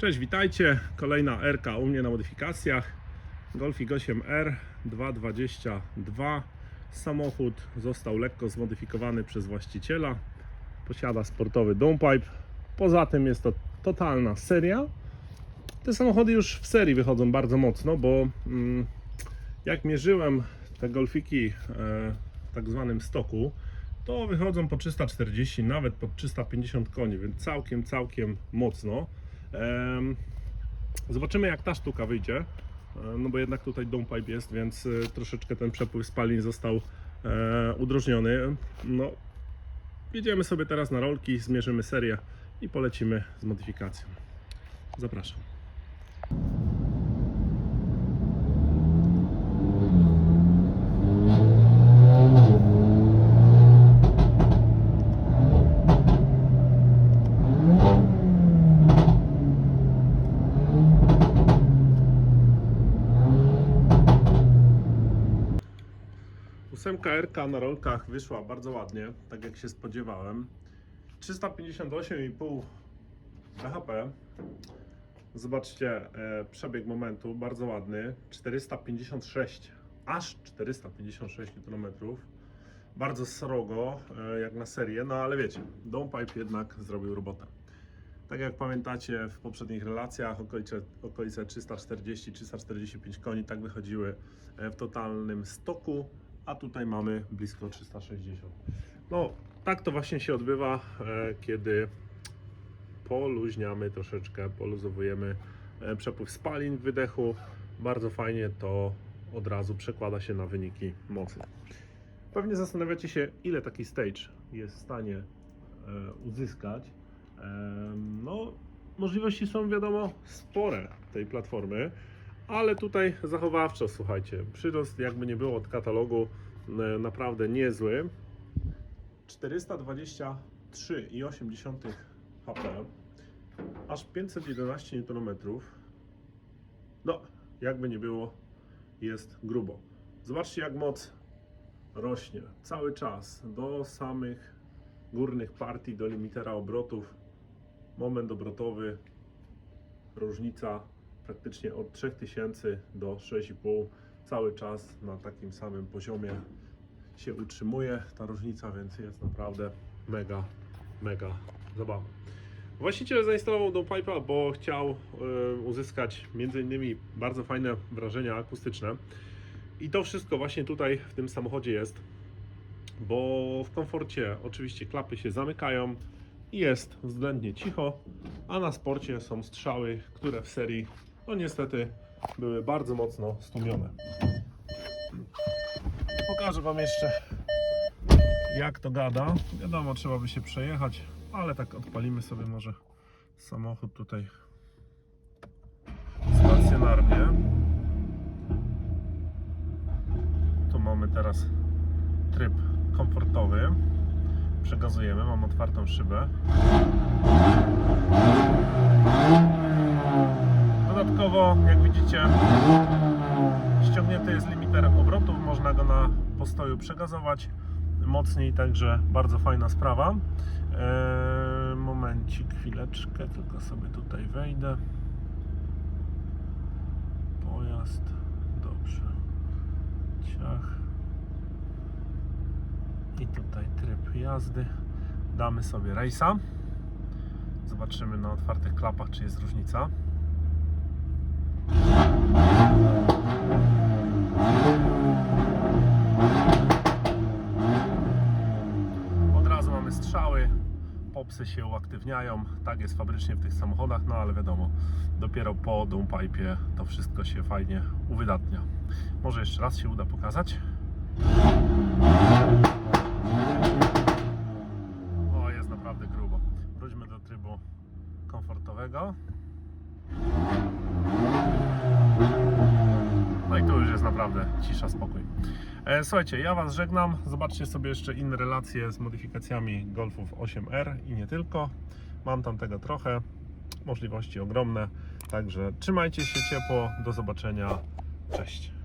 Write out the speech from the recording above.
Cześć, witajcie. Kolejna RK u mnie na modyfikacjach. Golfik 8R 222. Samochód został lekko zmodyfikowany przez właściciela. Posiada sportowy downpipe. Poza tym jest to totalna seria. Te samochody już w serii wychodzą bardzo mocno, bo mm, jak mierzyłem te golfiki e, w tak zwanym stoku, to wychodzą po 340, nawet po 350 koni, więc całkiem, całkiem mocno. Zobaczymy jak ta sztuka wyjdzie, e, no bo jednak tutaj downpipe jest, więc e, troszeczkę ten przepływ spalin został e, udrożniony. No, jedziemy sobie teraz na rolki, zmierzymy serię i polecimy z modyfikacją. Zapraszam. Ósemka RK na rolkach wyszła bardzo ładnie, tak jak się spodziewałem. 358,5 BHP. Zobaczcie e, przebieg momentu, bardzo ładny. 456, aż 456 Nm. Bardzo srogo, e, jak na serię, no ale wiecie, Downpipe jednak zrobił robotę. Tak jak pamiętacie w poprzednich relacjach, okolice, okolice 340-345 koni tak wychodziły e, w totalnym stoku, a tutaj mamy blisko 360. No, tak to właśnie się odbywa, e, kiedy poluźniamy troszeczkę, poluzowujemy e, przepływ spalin w wydechu. Bardzo fajnie to od razu przekłada się na wyniki mocy. Pewnie zastanawiacie się, ile taki stage jest w stanie e, uzyskać. No, możliwości są wiadomo spore tej platformy, ale tutaj zachowawczo, słuchajcie, przyrost jakby nie było od katalogu e, naprawdę niezły. 423,8 HP, aż 511 Nm. No, jakby nie było, jest grubo. Zobaczcie jak moc rośnie cały czas do samych górnych partii, do limitera obrotów. Moment obrotowy, różnica praktycznie od 3000 do 6,5 cały czas na takim samym poziomie się utrzymuje ta różnica, więc jest naprawdę mega, mega zabawa. Właściciel zainstalował Downpipe'a, bo chciał y, uzyskać m.in. bardzo fajne wrażenia akustyczne. I to wszystko właśnie tutaj w tym samochodzie jest, bo w komforcie oczywiście klapy się zamykają i jest względnie cicho, a na sporcie są strzały, które w serii no niestety były bardzo mocno stłumione. Pokażę Wam jeszcze jak to gada. Wiadomo, trzeba by się przejechać, ale tak odpalimy sobie może samochód tutaj stacjonarnie. Tu mamy teraz tryb komfortowy. Przegazujemy, mam otwartą szybę. Dodatkowo, jak widzicie, ściągnięty jest limiter obrotów, można go na postoju przegazować mocniej, także bardzo fajna sprawa. Eee, momencik, chwileczkę, tylko sobie tutaj wejdę. Pojazd, dobrze. Ciach. I tutaj tryb jazdy. Damy sobie rejsa. Zobaczymy na otwartych klapach, czy jest różnica. Mamy strzały, popsy się uaktywniają. Tak jest fabrycznie w tych samochodach, no ale wiadomo, dopiero po downpipe to wszystko się fajnie uwydatnia. Może jeszcze raz się uda pokazać. O, jest naprawdę grubo. Wróćmy do trybu komfortowego. No i tu już jest naprawdę cisza, spokój. E, słuchajcie, ja Was żegnam. Zobaczcie sobie jeszcze inne relacje z modyfikacjami Golfów 8R i nie tylko. Mam tam tego trochę. Możliwości ogromne. Także trzymajcie się ciepło. Do zobaczenia. Cześć.